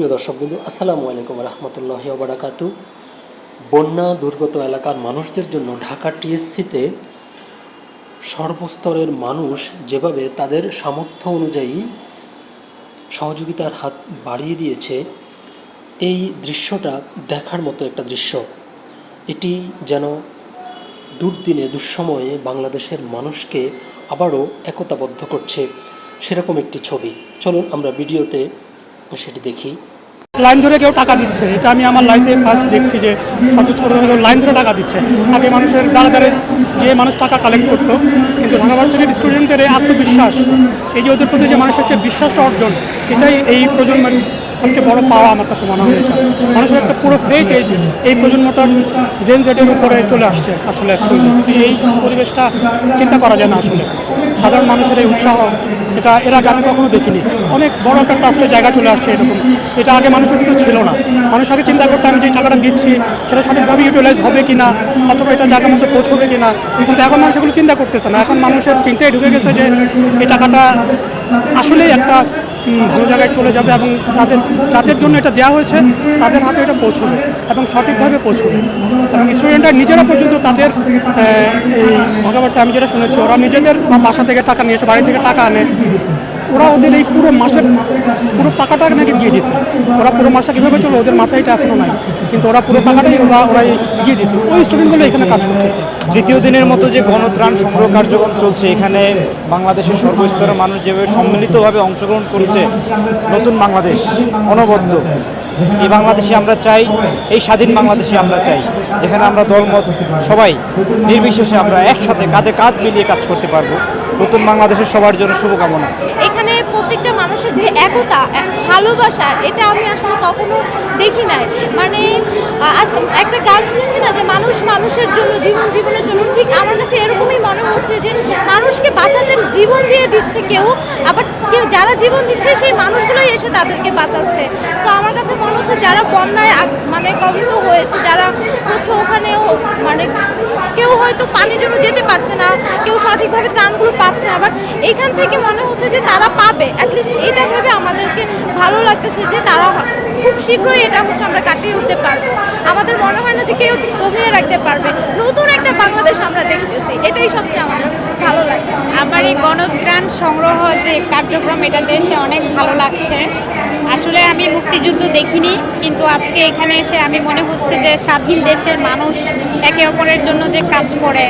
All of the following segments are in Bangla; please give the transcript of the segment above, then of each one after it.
সুপ্রিয় দর্শকবৃন্দ আসসালামু আলাইকুম রহমতুল্লাহ বারাকাতু। বন্যা, দুর্গত এলাকার মানুষদের জন্য ঢাকা টিএসসিতে সর্বস্তরের মানুষ যেভাবে তাদের সামর্থ্য অনুযায়ী সহযোগিতার হাত বাড়িয়ে দিয়েছে, এই দৃশ্যটা দেখার মতো একটা দৃশ্য। এটি যেন দুর্দিনে, দুঃসময়ে বাংলাদেশের মানুষকে আবারও একতাবদ্ধ করছে, সেরকম একটি ছবি। চলুন আমরা ভিডিওতে সেটি দেখি। লাইন ধরে কেউ টাকা দিচ্ছে। এটা আমি আমার লাইফে ফার্স্ট দেখছি যে কেউ লাইন ধরে টাকা দিচ্ছে। আগে মানুষের দ্বারা দ্বারে যে মানুষ টাকা কালেক্ট করতো। কিন্তু ঢাকা ভার্সিটির স্টুডেন্টের এই আত্মবিশ্বাস, এই যে ওদের প্রতি যে মানুষের হচ্ছে বিশ্বাসটা অর্জন, এটাই এই প্রজন্মের সবচেয়ে বড় পাওয়া আমার কাছে মনে হয় মানুষের একটা পুরো ফেক এই এই প্রজন্মটার জেন জেটের উপরে চলে আসছে আসলে এই পরিবেশটা চিন্তা করা যায় না আসলে। সাধারণ মানুষের এই উৎসাহ, এটা এর আগে আমি কখনো দেখিনি। অনেক বড় একটা ট্রাস্টের জায়গা চলে আসছে এরকম। এটা আগে মানুষের ভিতরে ছিল না। মানুষ আগে চিন্তা করতো, আমি যে টাকাটা দিচ্ছি, সেটা সঠিকভাবে ইউটিলাইজ হবে কি না অথবা এটা জায়গার মধ্যে পৌঁছবে কি না কিন্তু এখন মানুষ এগুলো চিন্তা করতেছে না। এখন মানুষের চিন্তায় ঢুকে গেছে যে এই টাকাটা আসলেই একটা ভালো জায়গায় চলে যাবে এবং তাদের তাদের জন্য এটা দেওয়া হয়েছে, তাদের হাতে এটা পৌঁছবে এবং সঠিকভাবে পৌঁছবে। এবং স্টুডেন্টরা নিজেরা পর্যন্ত তাদের এই কথাবার্তা আমি যেটা শুনেছি, ওরা নিজেদের বাসা থেকে টাকা নিয়েছে, বাড়ি থেকে টাকা আনে। ওরা ওদের এই পুরো মাসের পুরো টাকাটা নাকি দিয়ে দিছে ওরা পুরো মাসটা কীভাবে চলো ওদের মাথায় এটা এখনও নাই। কিন্তু ওরা পুরো টাকাটাই ওরা ওরাই দিয়ে দিছে ওই স্টুডেন্টগুলো এখানে কাজ করতেছে। তৃতীয় দিনের মতো যে গণত্রাণ সংগ্রহ কার্যক্রম চলছে, এখানে বাংলাদেশের সর্বস্তরের মানুষ যেভাবে সম্মিলিতভাবে অংশগ্রহণ করছে, নতুন বাংলাদেশ, অনবদ্য। এই বাংলাদেশে আমরা চাই, এই স্বাধীন বাংলাদেশে আমরা চাই, যেখানে আমরা দলমত সবাই নির্বিশেষে আমরা একসাথে কাঁধে কাঁধ মিলিয়ে কাজ করতে পারব। নতুন বাংলাদেশের সবার জন্য শুভকামনা। এখানে প্রত্যেকটা মানুষের যে একতা, এক ভালোবাসা, এটা আমি আসলে কখনো দেখি নাই। মানে একটা গান শুনেছি না যে মানুষ মানুষের জন্য, জীবন জীবনের জন্য, ঠিক আমার কাছে এরকমই মনে হচ্ছে যে মানুষকে বাঁচাতে জীবন দিয়ে দিচ্ছে কেউ, আবার কেউ যারা জীবন দিচ্ছে, সেই মানুষগুলোই এসে তাদেরকে বাঁচাচ্ছে। তো আমার কাছে মনে হচ্ছে যারা বন্যায় মানে কবলিত হয়েছে, যারা হচ্ছে ওখানেও মানে কেউ হয়তো পানির জন্য যেতে পারছে না, কেউ সঠিকভাবে ত্রাণগুলো পাচ্ছে না বাট এখান থেকে মনে হচ্ছে যে তারা পাবে। অ্যাটলিস্ট এটা ভেবে আমাদেরকে ভালো লাগতেছে যে তারা খুব শীঘ্রই এটা হচ্ছে আমরা কাটিয়ে উঠতে পারব। আমাদের মনে হয় না যে কেউ দমিয়ে রাখতে পারবে। নতুন একটা বাংলাদেশ আমরা দেখতেছি। এটাই সবচেয়ে আমাদের ভালো লাগে। আমার এই গণত্রাণ সংগ্রহ যে কার্যক্রম এটা দেশে অনেক ভালো লাগছে। আসলে আমি মুক্তিযুদ্ধ দেখিনি, কিন্তু আজকে এখানে এসে আমি মনে হচ্ছে যে স্বাধীন দেশের মানুষ একে অপরের জন্য যে কাজ করে,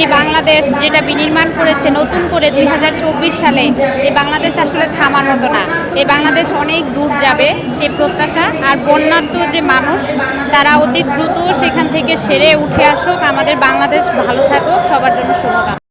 এই বাংলাদেশ যেটা বিনির্মাণ করেছে নতুন করে দুই হাজার চব্বিশ সালে, এই বাংলাদেশ আসলে থামার মতো না। এই বাংলাদেশ অনেক দূর যাবে সে প্রত্যাশা, আর বন্যার্ত যে মানুষ, তারা অতি দ্রুত সেখান থেকে সেরে উঠে আসুক। আমাদের বাংলাদেশ ভালো থাকুক। সবার জন্য শুভকামনা।